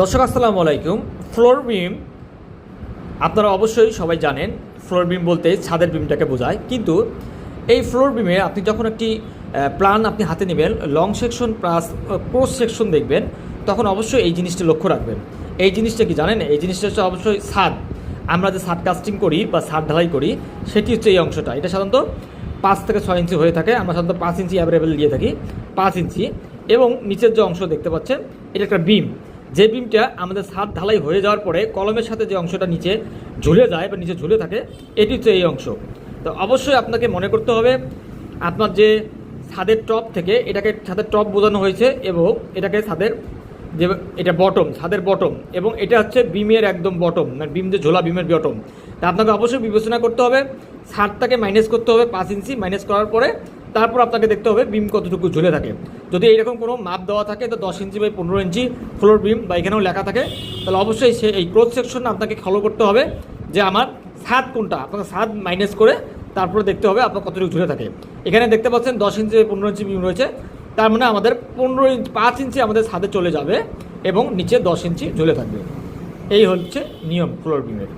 দর্শক, আসসালামু আলাইকুম। ফ্লোর বিম, আপনারা অবশ্যই সবাই জানেন, ফ্লোর বিম বলতে ছাদের বিমটাকে বোঝায়। কিন্তু এই ফ্লোর বিমে আপনি যখন একটি প্ল্যান আপনি হাতে নেবেন, long section plus cross section দেখবেন, তখন অবশ্যই এই জিনিসটা লক্ষ্য রাখবেন। এই জিনিসটা কি জানেন? এই জিনিসটা হচ্ছে অবশ্যই ছাদ। আমরা যে ছাদ কাস্টিং করি বা ছাদ ঢালাই করি, সেটি হচ্ছে এই অংশটা। এটা সাধারণত পাঁচ থেকে ছয় ইঞ্চি হয়ে থাকে। আমরা সাধারণত পাঁচ ইঞ্চি অ্যাভেলেবেল দিয়ে থাকি, পাঁচ ইঞ্চি। এবং নিচের যে অংশ দেখতে পাচ্ছেন, এটা একটা বিম। যে বিমটা আমাদের ছাদ ঢালাই হয়ে যাওয়ার পরে কলমের সাথে যে অংশটা নিচে ঝুলে যায় বা নিচে ঝুলে থাকে, এটি হচ্ছে এই অংশ। তো অবশ্যই আপনাকে মনে করতে হবে, আপনার যে ছাদের টপ থেকে এটাকে ছাদের টপ বোঝানো হয়েছে এবং এটাকে ছাদের যে, এটা বটম ছাদের বটম এবং এটা হচ্ছে বিমের একদম বটম মানে বিম যে ঝোলা, বিমের বটম তা আপনাকে অবশ্যই বিবেচনা করতে হবে ছাদটাকে মাইনাস করতে হবে, পাঁচ ইঞ্চি মাইনাস করার পরে তারপর আপনাকে দেখতে হবে বিম কতটুকু ঝুলে থাকে। যদি এইরকম কোনো মাপ দেওয়া থাকে, তো দশ ইঞ্চি বাই পনেরো ইঞ্চি ফ্লোর বিম বা এখানেও লেখা থাকে, তাহলে অবশ্যই সে এই ক্রোথ সেকশন আপনাকে ফলো করতে হবে, যে আমার সাত কোনটা, আপনাকে সাত মাইনাস করে তারপরে দেখতে হবে আপনার কতটুকু ঝুলে থাকে। এখানে দেখতে পাচ্ছেন দশ ইঞ্চি বাই পনেরো ইঞ্চি বিম রয়েছে, তার মানে আমাদের পনেরো ইঞ্চি, পাঁচ ইঞ্চি আমাদের ছাদে চলে যাবে এবং নিচে দশ ইঞ্চি ঝুলে থাকবে। এই হচ্ছে নিয়ম ফ্লোর বিমের